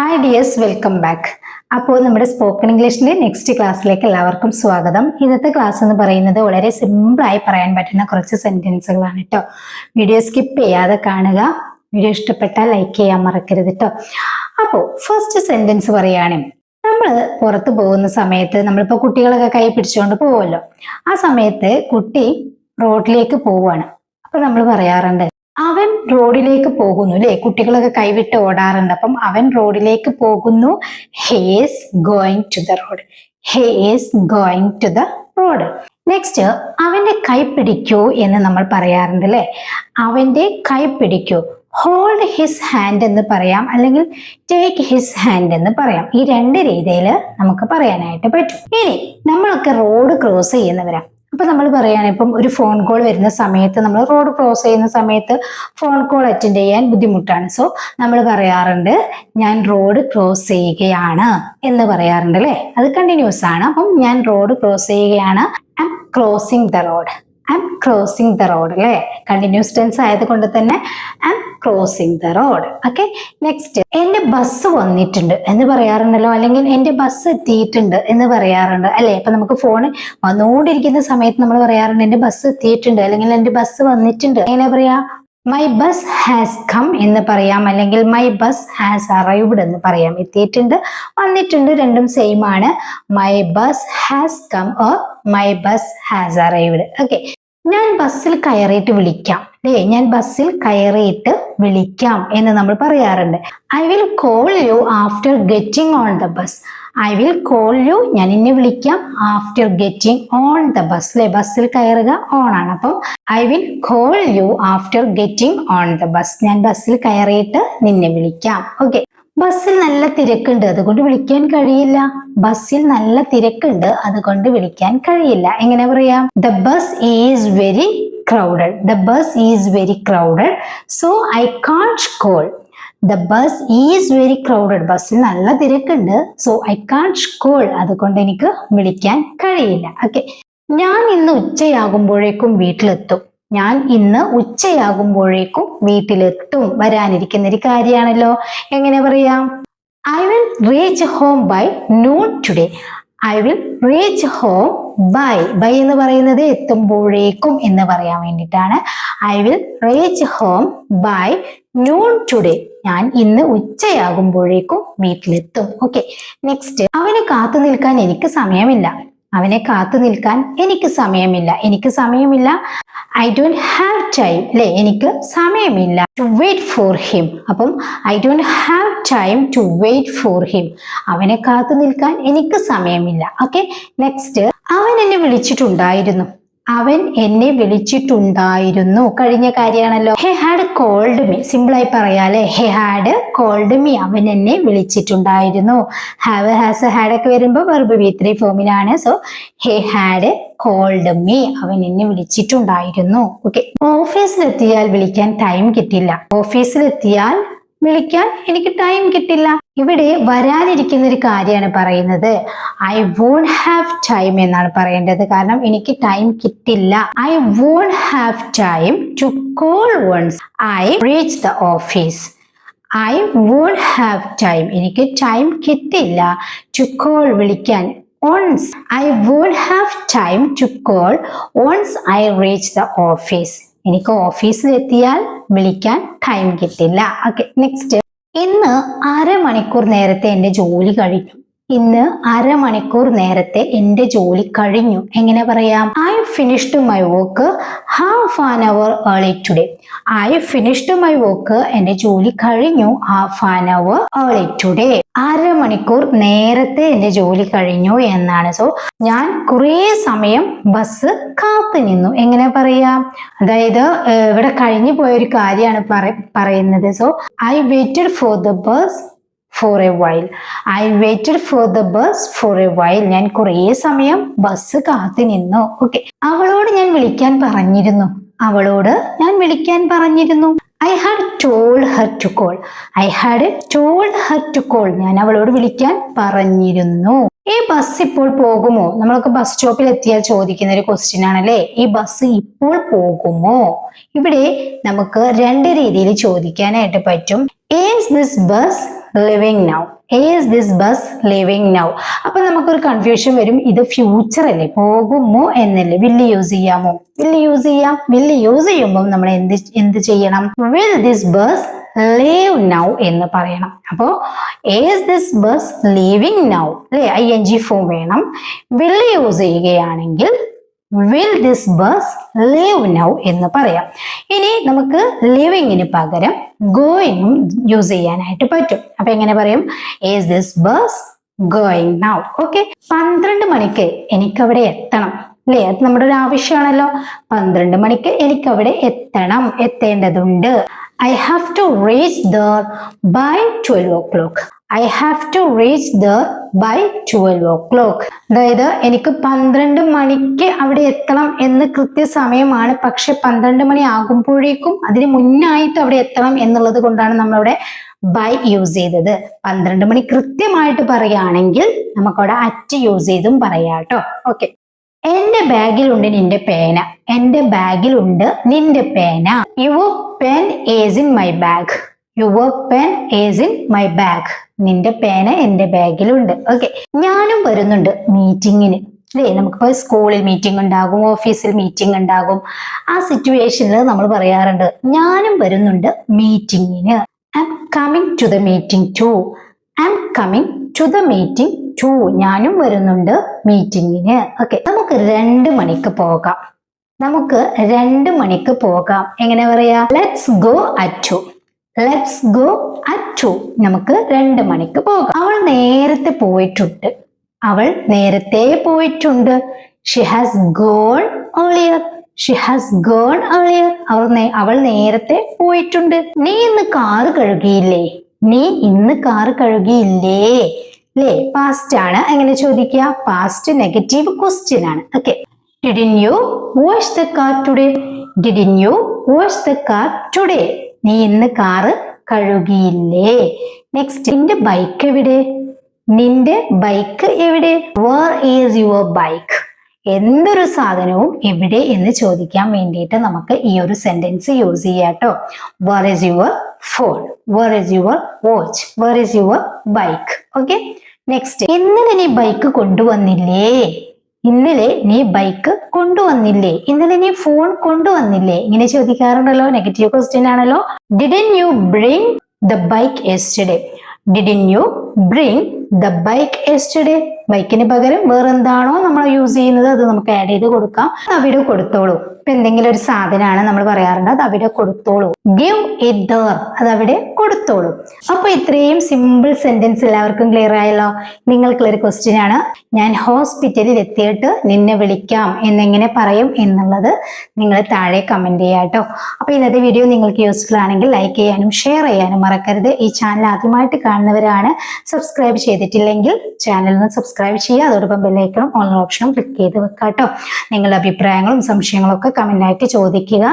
Hi dears welcome back അപ്പോൾ നമ്മുടെ spoken ഇംഗ്ലീഷിന്റെ next ക്ലാസ്സിലേക്ക് എല്ലാവർക്കും സ്വാഗതം. ഇന്നത്തെ ക്ലാസ് എന്ന് പറയുന്നത് വളരെ സിമ്പിളായി പറയാൻ പറ്റുന്ന കുറച്ച് സെന്റൻസുകളാണ് കേട്ടോ വീഡിയോ സ്കിപ്പ് ചെയ്യാതെ കാണുക. വീഡിയോ ഇഷ്ടപ്പെട്ടാൽ ലൈക്ക് ചെയ്യാൻ മറക്കരുത് കേട്ടോ അപ്പോൾ ഫസ്റ്റ് സെന്റൻസ് പറയുകയാണെങ്കിൽ നമ്മൾ പുറത്ത് പോകുന്ന സമയത്ത് നമ്മളിപ്പോൾ കുട്ടികളൊക്കെ കൈ പിടിച്ചുകൊണ്ട് പോകുമല്ലോ ആ സമയത്ത് കുട്ടി റോഡിലേക്ക് പോവുകയാണ്. അപ്പോൾ നമ്മൾ പറയാറുണ്ട് അവൻ റോഡിലേക്ക് പോകുന്നു അല്ലെ കുട്ടികളൊക്കെ കൈവിട്ട് ഓടാറുണ്ട്. അപ്പം അവൻ റോഡിലേക്ക് പോകുന്നു. He's going to the road he's going to the road next അവന്റെ കൈ പിടിക്കൂ എന്ന് നമ്മൾ പറയാറുണ്ട് അല്ലെ അവന്റെ കൈ പിടിക്കൂ. ഹോൾഡ് ഹിസ് ഹാൻഡ് എന്ന് പറയാം. അല്ലെങ്കിൽ ടേക്ക് ഹിസ് ഹാൻഡ് എന്ന് പറയാം. ഈ രണ്ട് രീതിയിൽ നമുക്ക് പറയാനായിട്ട് പറ്റും. ഇനി നമ്മളൊക്കെ റോഡ് ക്രോസ് ചെയ്യുന്നവരാ. അപ്പൊ നമ്മൾ പറയുകയാണ് ഇപ്പം ഒരു ഫോൺ കോൾ വരുന്ന സമയത്ത് നമ്മൾ റോഡ് ക്രോസ് ചെയ്യുന്ന സമയത്ത് ഫോൺ കോൾ അറ്റൻഡ് ചെയ്യാൻ ബുദ്ധിമുട്ടാണ്. സോ നമ്മൾ പറയാറുണ്ട് ഞാൻ റോഡ് ക്രോസ് ചെയ്യുകയാണ് എന്ന് പറയാറുണ്ട് അല്ലേ? അത് കണ്ടിന്യൂസ് ആണ്. അപ്പം ഞാൻ റോഡ് ക്രോസ് ചെയ്യുകയാണ്. I am crossing the road I crossing the road അല്ലേ? കണ്ടിന്യൂസ് ടെൻസ് ആയതുകൊണ്ട് തന്നെ am crossing the road okay next എന്റെ ബസ് വന്നിട്ടുണ്ട് എന്ന് പറയാറുണ്ടല്ലോ അല്ലെങ്കിൽ എന്റെ ബസ് എത്തിയിട്ടുണ്ട് എന്ന് പറയാറുണ്ട്. അല്ലെ? അപ്പം നമുക്ക് ഫോൺ വന്നുകൊണ്ടിരിക്കുന്ന സമയത്ത് നമ്മൾ പറയാറുണ്ട് എന്റെ ബസ് എത്തിയിട്ടുണ്ട് അല്ലെങ്കിൽ എന്റെ ബസ് വന്നിട്ടുണ്ട്. എങ്ങനെ പറയാ? മൈ ബസ് ഹാസ് കം എന്ന് പറയാം അല്ലെങ്കിൽ മൈ ബസ് ഹാസ് അറൈവ്ഡ് എന്ന് പറയാം. എത്തിയിട്ടുണ്ട് വന്നിട്ടുണ്ട് രണ്ടും സെയിം ആണ്. My bus has come or my bus has arrived okay ഞാൻ ബസ്സിൽ കയറിയിട്ട് വിളിക്കാം. ഡേ ഞാൻ ബസ്സിൽ കയറിയിട്ട് വിളിക്കാം എന്ന് നമ്മൾ പറയാറുണ്ട്. I will call you after getting on the bus I will call you ഞാൻ ഇന്നെ വിളിക്കാം after getting on the bus അല്ലെ ബസ്സിൽ കയറുക ഓൺ ആണ്. അപ്പം I will call you after getting on the bus ഞാൻ ബസ്സിൽ കയറിയിട്ട് നിന്നെ വിളിക്കാം. ഓക്കെ ബസ്സിൽ നല്ല തിരക്കുണ്ട് അതുകൊണ്ട് വിളിക്കാൻ കഴിയില്ല. ബസ്സിൽ നല്ല തിരക്കുണ്ട് അതുകൊണ്ട് വിളിക്കാൻ കഴിയില്ല. എങ്ങനെ പറയാം? The bus is very crowded the bus is very crowded so I can't call the bus is very crowded ബസ്സിൽ നല്ല തിരക്കുണ്ട് സോ ഐ കാൺട്ട് കോൾ അതുകൊണ്ട് എനിക്ക് വിളിക്കാൻ കഴിയില്ല. ഓക്കെ ഞാൻ ഇന്ന് ഉച്ചയാകുമ്പോഴേക്കും വീട്ടിലെത്തും. ഞാൻ ഇന്ന് ഉച്ചയാകുമ്പോഴേക്കും വീട്ടിലെത്തും വരാനിരിക്കുന്ന ഒരു കാര്യമാണല്ലോ. എങ്ങനെ പറയാം? I will reach home by noon today I will reach home by by എന്ന് പറയുന്നത് എത്തുമ്പോഴേക്കും എന്ന് പറയാൻ വേണ്ടിയിട്ടാണ്. I will reach home by noon today ഞാൻ ഇന്ന് ഉച്ചയാകുമ്പോഴേക്കും വീട്ടിലെത്തും. ഓക്കെ നെക്സ്റ്റ് അവന് കാത്തു നിൽക്കാൻ എനിക്ക് സമയമില്ല. അവനെ കാത്തു നിൽക്കാൻ എനിക്ക് സമയമില്ല. എനിക്ക് സമയമില്ല. ഐ ഡോണ്ട് ഹാവ് ടൈം അല്ലെ എനിക്ക് സമയമില്ല. ടു വെയിറ്റ് ഫോർ ഹിം അപ്പം I don't have time to wait for him അവനെ കാത്തു നിൽക്കാൻ എനിക്ക് സമയമില്ല. ഓക്കെ നെക്സ്റ്റ് അവൻ എന്നെ വിളിച്ചിട്ടുണ്ടായിരുന്നു. അവൻ എന്നെ വിളിച്ചിട്ടുണ്ടായിരുന്നു. കഴിഞ്ഞ കാര്യമാണല്ലോ. ഹെ ഹാഡ് കോൾഡ് മീ സിമ്പിളായി പറയാല്ലേ ഹെ ഹാഡ് കോൾഡ് മീ അവൻ എന്നെ വിളിച്ചിട്ടുണ്ടായിരുന്നു. ഹാവ് ഹാസ് ഹാഡ് ഒക്കെ വരുമ്പോൾ വെർബ് വി ത്രീ ഫോമിലാണ് so he had called me അവൻ എന്നെ വിളിച്ചിട്ടുണ്ടായിരുന്നു. ഓക്കെ ഓഫീസിലെത്തിയാൽ വിളിക്കാൻ ടൈം കിട്ടില്ല. ഓഫീസിലെത്തിയാൽ വിളിക്കാൻ എനിക്ക് ടൈം കിട്ടില്ല. ഇവിടെ വരാനിരിക്കുന്ന ഒരു കാര്യമാണ് പറയുന്നത്. ഐ വോണ്ട് ഹാവ് ടൈം എന്നാണ് പറയേണ്ടത്. കാരണം എനിക്ക് ടൈം കിട്ടില്ല. I won't have time to call once I reach the office I won't have time എനിക്ക് ടൈം കിട്ടില്ല ടു കോൾ വിളിക്കാൻ once I won't have time to call once I reach the office എനിക്ക് ഓഫീസിൽ എത്തിയാൽ വിളിക്കാൻ time കിട്ടില്ല. Okay next ഇന്ന് അരമണിക്കൂർ നേരത്തെ എന്റെ ജോലി കഴിഞ്ഞു. ഇന്ന് അരമണിക്കൂർ നേരത്തെ എന്റെ ജോലി കഴിഞ്ഞു. എങ്ങനെ പറയാം? I finished my work half an hour early today I finished my work എന്റെ ജോലി കഴിഞ്ഞു half an hour early today അരമണിക്കൂർ നേരത്തെ എന്റെ ജോലി കഴിഞ്ഞു എന്നാണ്. സോ ഞാൻ കുറേ സമയം ബസ് കാത്തു നിന്നു. എങ്ങനെ പറയാം? അതായത് ഇവിടെ കഴിഞ്ഞു പോയ ഒരു കാര്യമാണ് പറയുന്നത്. So I waited for the bus for a while I waited for the bus for a while ഞാൻ കുറേ സമയം ബസ് കാത്തു നിന്നു. ഓക്കെ അവളോട് ഞാൻ വിളിക്കാൻ പറഞ്ഞിരുന്നു. അവളോട് ഞാൻ വിളിക്കാൻ പറഞ്ഞിരുന്നു. I had told her to call I had told her to call ഞാൻ അവളോട് വിളിക്കാൻ പറഞ്ഞിരുന്നു. ഈ ബസ് ഇപ്പോൾ പോകുമോ? നമ്മളൊക്കെ ബസ് സ്റ്റോപ്പിൽ എത്തിയാൽ ചോദിക്കുന്ന ഒരു ക്വസ്റ്റ്യൻ ആണല്ലേ? ഈ ബസ് ഇപ്പോൾ പോകുമോ? ഇവിടെ നമുക്ക് രണ്ട് രീതിയിൽ ചോദിക്കാനായിട്ട് പറ്റും. Is this bus leaving now is this bus leaving now അപ്പൊ നമുക്കൊരു കൺഫ്യൂഷൻ വരും. ഇത് ഫ്യൂച്ചർ അല്ലേ? പോകുമോ എന്നല്ലേ? വില്ല് യൂസ് ചെയ്യാമോ? വില്ല് യൂസ് ചെയ്യാം? വില്ല് യൂസ് ചെയ്യുമ്പോൾ നമ്മൾ എന്ത് എന്ത് ചെയ്യണം? Will this bus leave now എന്ന് പറയണം. അപ്പോ is this bus leaving now അല്ലെ ഐ എൻ ജി ഫോം വേണം. വില്ല് യൂസ് ചെയ്യുകയാണെങ്കിൽ will this bus leave now എന്ന് പറയാം. ഇനി നമുക്ക് ലിവിങ്ങിന് പകരം ഗോയിങ്ങും യൂസ് ചെയ്യാനായിട്ട് പറ്റും. അപ്പൊ എങ്ങനെ പറയും? Is this bus going now okay പന്ത്രണ്ട് മണിക്ക് എനിക്ക് അവിടെ എത്തണം. അല്ലേ? അത് നമ്മുടെ ഒരു ആവശ്യമാണല്ലോ. പന്ത്രണ്ട് മണിക്ക് എനിക്ക് അവിടെ എത്തണം. എത്തേണ്ടതുണ്ട്. I have to reach there by twelve o'clock I have to reach the by twelve o'clock അതായത് എനിക്ക് പന്ത്രണ്ട് മണിക്ക് അവിടെ എത്തണം എന്ന് കൃത്യസമയമാണ്. പക്ഷെ പന്ത്രണ്ട് മണി ആകുമ്പോഴേക്കും അതിന് മുന്നായിട്ട് അവിടെ എത്തണം എന്നുള്ളത് കൊണ്ടാണ് നമ്മളവിടെ ബൈ യൂസ് ചെയ്തത്. പന്ത്രണ്ട് മണി കൃത്യമായിട്ട് പറയുകയാണെങ്കിൽ നമുക്കവിടെ അറ്റ് യൂസ് ചെയ്തും പറയാം കേട്ടോ ഓക്കെ എന്റെ ബാഗിലുണ്ട് നിന്റെ പേന. എന്റെ ബാഗിലുണ്ട് നിന്റെ പേന. Your pen is in my bag your pen is in my bag നിന്റെ പേന എന്റെ ബാഗിലുണ്ട്. ഓക്കെ ഞാനും വരുന്നുണ്ട് മീറ്റിങ്ങിന് അല്ലേ നമുക്കിപ്പോൾ സ്കൂളിൽ മീറ്റിംഗ് ഉണ്ടാകും ഓഫീസിൽ മീറ്റിംഗ് ഉണ്ടാകും. ആ സിറ്റുവേഷനിൽ നമ്മൾ പറയാറുണ്ട് ഞാനും വരുന്നുണ്ട് മീറ്റിങ്ങിന് I am coming to the meeting too I am coming to the meeting too ഞാനും വരുന്നുണ്ട് മീറ്റിങ്ങിന് ഓക്കെ നമുക്ക് രണ്ട് മണിക്ക് പോകാം. നമുക്ക് രണ്ട് മണിക്ക് പോകാം. എങ്ങനെ പറയാ? Let's go at two let's go at two നമുക്ക് രണ്ട് മണിക്ക് പോകാം. അവൾ നേരത്തെ പോയിട്ടുണ്ട്. അവൾ നേരത്തെ പോയിട്ടുണ്ട്. She has gone earlier she has gone earlier അവൾ അവൾ നേരത്തെ പോയിട്ടുണ്ട്. നീ ഇന്ന് കാറ് കഴുകിയില്ലേ? നീ ഇന്ന് കാറ് കഴുകിയില്ലേ? അല്ലേ പാസ്റ്റ് ആണ്. എങ്ങനെ ചോദിക്കുക? പാസ്റ്റ് നെഗറ്റീവ് ക്വസ്റ്റ്യൻ ആണ്. Okay didn't you wash the car today didn't you wash the car today നീ ഇന്ന് കാറ് കഴുകിയില്ലേ? നെക്സ്റ്റ് നിന്റെ ബൈക്ക് എവിടെ? നിന്റെ ബൈക്ക് എവിടെ? വേർ ഈസ് യുവർ ബൈക്ക് എന്തൊരു സാധനവും എവിടെ എന്ന് ചോദിക്കാൻ വേണ്ടിയിട്ട് നമുക്ക് ഈ ഒരു സെന്റൻസ് യൂസ് ചെയ്യാം കേട്ടോ where is your phone where is your watch where is your bike okay next ഇന്നലെ നീ ബൈക്ക് കൊണ്ടുവന്നില്ലേ? ഇന്നലെ നീ ബൈക്ക് കൊണ്ടുവന്നില്ലേ? ഇന്നലെ നീ ഫോൺ കൊണ്ടുവന്നില്ലേ? ഇങ്ങനെ ചോദിക്കാറുണ്ടല്ലോ നെഗറ്റീവ് ക്വസ്റ്റ്യൻ ആണല്ലോ. Didn't you bring the bike yesterday didn't you bring the bike yesterday ബൈക്കിന് പകരം വേറെന്താണോ നമ്മൾ യൂസ് ചെയ്യുന്നത് അത് നമുക്ക് ആഡ് ചെയ്ത് കൊടുക്കാം. അവിടെ കൊടുത്തോളൂ. ഇപ്പൊ എന്തെങ്കിലും ഒരു സാധനമാണ് നമ്മൾ പറയാറുണ്ട് അത് അവിടെ കൊടുത്തോളൂ. ഗിവ് ഇറ്റ് അത് അവിടെ കൊടുത്തോളൂ. അപ്പൊ ഇത്രയും സിമ്പിൾ സെന്റൻസ് എല്ലാവർക്കും ക്ലിയർ ആയല്ലോ? നിങ്ങൾക്കുള്ളൊരു ക്വസ്റ്റ്യൻ ആണ്. ഞാൻ ഹോസ്പിറ്റലിൽ എത്തിയിട്ട് നിന്നെ വിളിക്കാം എന്നെങ്ങനെ പറയും എന്നുള്ളത് നിങ്ങൾ താഴെ കമന്റ് ചെയ്യാം കേട്ടോ. അപ്പൊ ഇന്നത്തെ വീഡിയോ നിങ്ങൾക്ക് യൂസ്ഫുൾ ആണെങ്കിൽ ലൈക്ക് ചെയ്യാനും ഷെയർ ചെയ്യാനും മറക്കരുത്. ഈ ചാനൽ ആദ്യമായിട്ട് കാണുന്നവരാണ് സബ്സ്ക്രൈബ് ചെയ്തിട്ടില്ലെങ്കിൽ ചാനൽ ഒന്ന് സബ്സ്ക്രൈബ് ചെയ്യുക. അതോടൊപ്പം ബെല്ലൈക്കണം ഓൺ ഓപ്ഷനും ക്ലിക്ക് ചെയ്ത് വെക്കുക കേട്ടോ നിങ്ങളുടെ അഭിപ്രായങ്ങളും സംശയങ്ങളും ഒക്കെ കമന്റ് ആയിട്ട് ചോദിക്കുക.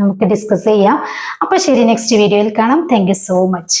നമുക്ക് ഡിസ്കസ് ചെയ്യാം. അപ്പോൾ ശരി നെക്സ്റ്റ് വീഡിയോയിൽ കാണാം. Thank so much